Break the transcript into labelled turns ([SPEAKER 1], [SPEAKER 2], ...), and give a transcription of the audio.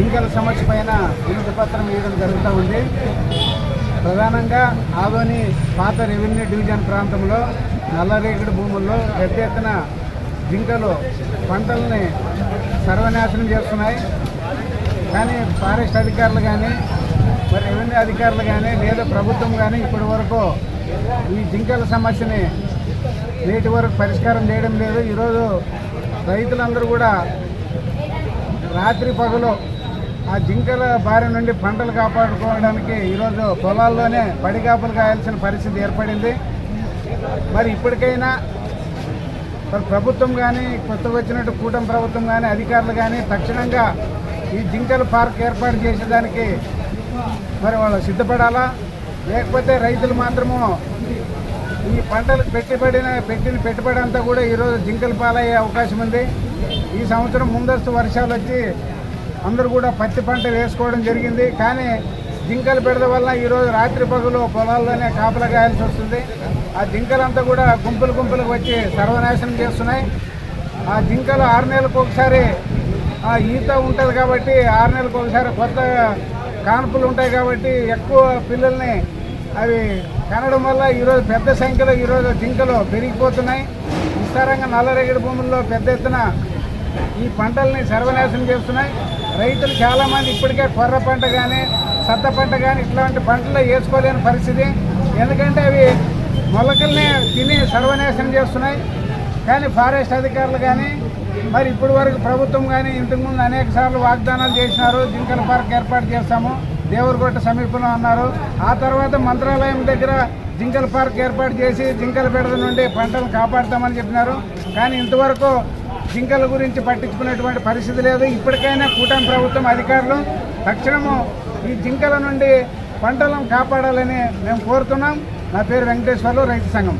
[SPEAKER 1] జింకల సమస్య పైన వినతి పత్రం వేయడం జరుగుతూ ఉంది. ప్రధానంగా ఆదోని పాత రెవెన్యూ డివిజన్ ప్రాంతంలో నల్లరేగడి భూముల్లో పెద్ద ఎత్తున జింకలు పంటల్ని సర్వనాశనం చేస్తున్నాయి. కానీ ఫారెస్ట్ అధికారులు కానీ మరి రెవెన్యూ అధికారులు కానీ లేదా ప్రభుత్వం కానీ ఇప్పటి వరకు ఈ జింకల సమస్యని నేటి వరకు పరిష్కారం చేయడం లేదు. ఈరోజు రైతులందరూ కూడా రాత్రి పగలు ఆ జింకల బారి నుండి పంటలు కాపాడుకోవడానికి ఈరోజు పొలాల్లోనే పడిగాపులు కాయాల్సిన పరిస్థితి ఏర్పడింది. మరి ఇప్పటికైనా మరి ప్రభుత్వం కానీ కొత్తగా వచ్చినట్టు కూటమి ప్రభుత్వం కానీ అధికారులు కానీ తక్షణంగా ఈ జింకల పార్క్ ఏర్పాటు చేసేదానికి మరి వాళ్ళు సిద్ధపడాలా? లేకపోతే రైతులు మాత్రము ఈ పంటలు పెట్టుబడిన పెట్టిన పెట్టుబడి అంతా కూడా ఈరోజు జింకలు పాలయ్యే అవకాశం ఉంది. ఈ సంవత్సరం ముందస్తు వర్షాలు వచ్చి అందరూ కూడా పత్తి పంట వేసుకోవడం జరిగింది. కానీ జింకలు పెడద వల్ల ఈరోజు రాత్రి పగులు పొలాల్లోనే కాపలా కాయాల్సి వస్తుంది. ఆ జింకలంతా కూడా గుంపులు గుంపులకు వచ్చి సర్వనాశనం చేస్తున్నాయి. ఆ జింకలు ఆరు నెలలకు ఒకసారి ఈత ఉంటుంది కాబట్టి ఆరు నెలలకు ఒకసారి కొత్త కాన్పులు ఉంటాయి కాబట్టి ఎక్కువ పిల్లల్ని అవి కనడం వల్ల ఈరోజు పెద్ద సంఖ్యలో ఈరోజు జింకలు పెరిగిపోతున్నాయి. విస్తారంగా నల్లరేగడి భూముల్లో పెద్ద ఎత్తున ఈ పంటల్ని సర్వనాశనం చేస్తున్నాయి. రైతులు చాలామంది ఇప్పటికే కొర్ర పంట కానీ సద్ద పంట కానీ ఇట్లాంటి పంటలు వేసుకోలేని పరిస్థితి. ఎందుకంటే అవి మొలకల్ని తిని సర్వనాశనం చేస్తున్నాయి. కానీ ఫారెస్ట్ అధికారులు కానీ మరి ఇప్పటి వరకు ప్రభుత్వం కానీ ఇంతకుముందు అనేక సార్లు వాగ్దానాలు చేసినారు. జింకల పార్క్ ఏర్పాటు చేస్తాము. దేవరకోట సమీపంలో అన్నారు. ఆ తర్వాత మంత్రాలయం దగ్గర జింకల పార్క్ ఏర్పాటు చేసి జింకల బెడద నుండి పంటలు కాపాడుతామని చెప్పినారు. కానీ ఇంతవరకు జింకల గురించి పట్టించుకునేటువంటి పరిస్థితి లేదు. ఇప్పటికైనా కూటమి ప్రభుత్వం అధికారులు తక్షణము ఈ జింకల నుండి పంటలను కాపాడాలని మేము కోరుతున్నాం. నా పేరు వెంకటేశ్వర్లు రైతు సంఘం.